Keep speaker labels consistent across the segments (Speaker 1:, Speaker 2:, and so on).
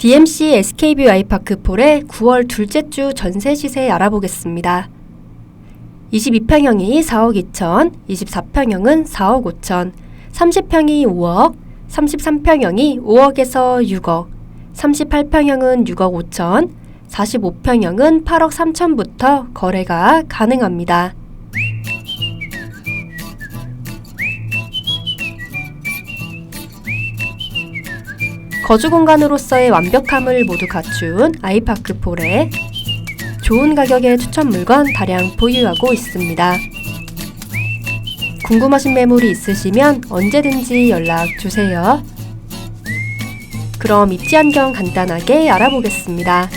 Speaker 1: DMC SKB 와이파크 폴의 9월 둘째 주 전세 시세 알아보겠습니다. 22평형이 4억 2천, 24평형은 4억 5천, 30평이 5억, 33평형이 5억에서 6억, 38평형은 6억 5천, 45평형은 8억 3천부터 거래가 가능합니다. 거주 공간으로서의 완벽함을 모두 갖춘 아이파크 폴에 좋은 가격의 추천 물건 다량 보유하고 있습니다. 궁금하신 매물이 있으시면 언제든지 연락 주세요. 그럼 입지 환경 간단하게 알아보겠습니다.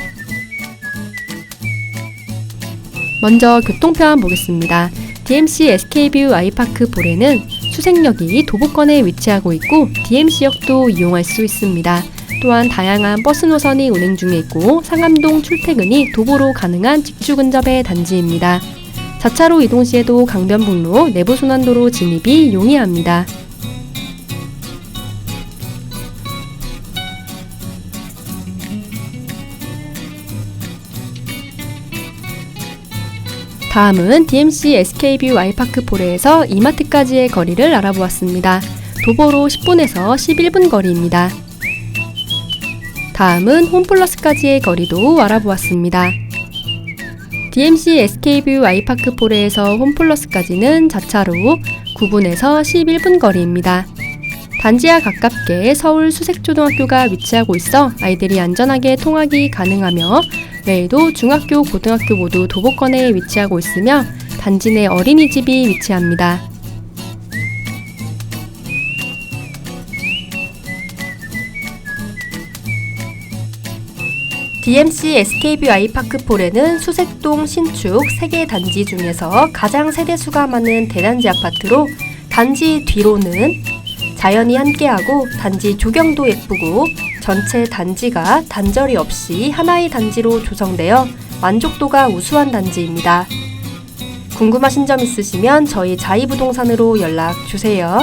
Speaker 1: 먼저 교통편 보겠습니다. DMC SK뷰 아이파크 볼에는 수색역이 도보권에 위치하고 있고 DMC역도 이용할 수 있습니다. 또한 다양한 버스 노선이 운행 중에 있고 상암동 출퇴근이 도보로 가능한 직주 근접의 단지입니다. 자차로 이동 시에도 강변북로 내부순환도로 진입이 용이합니다. 다음은 DMC SK뷰 와이파크 포레에서 이마트까지의 거리를 알아보았습니다. 도보로 10분에서 11분 거리입니다. 다음은 홈플러스까지의 거리도 알아보았습니다. DMC SK뷰 와이파크 포레에서 홈플러스까지는 자차로 9분에서 11분 거리입니다. 단지와 가깝게 서울 수색초등학교가 위치하고 있어 아이들이 안전하게 통학이 가능하며 외에도 중학교, 고등학교 모두 도보권에 위치하고 있으며 단지 내 어린이집이 위치합니다. DMC SKB 아이파크폴에는 수색동 신축 3개 단지 중에서 가장 세대수가 많은 대단지 아파트로 단지 뒤로는 자연이 함께하고 단지 조경도 예쁘고 전체 단지가 단절이 없이 하나의 단지로 조성되어 만족도가 우수한 단지입니다. 궁금하신 점 있으시면 저희 자이부동산으로 연락 주세요.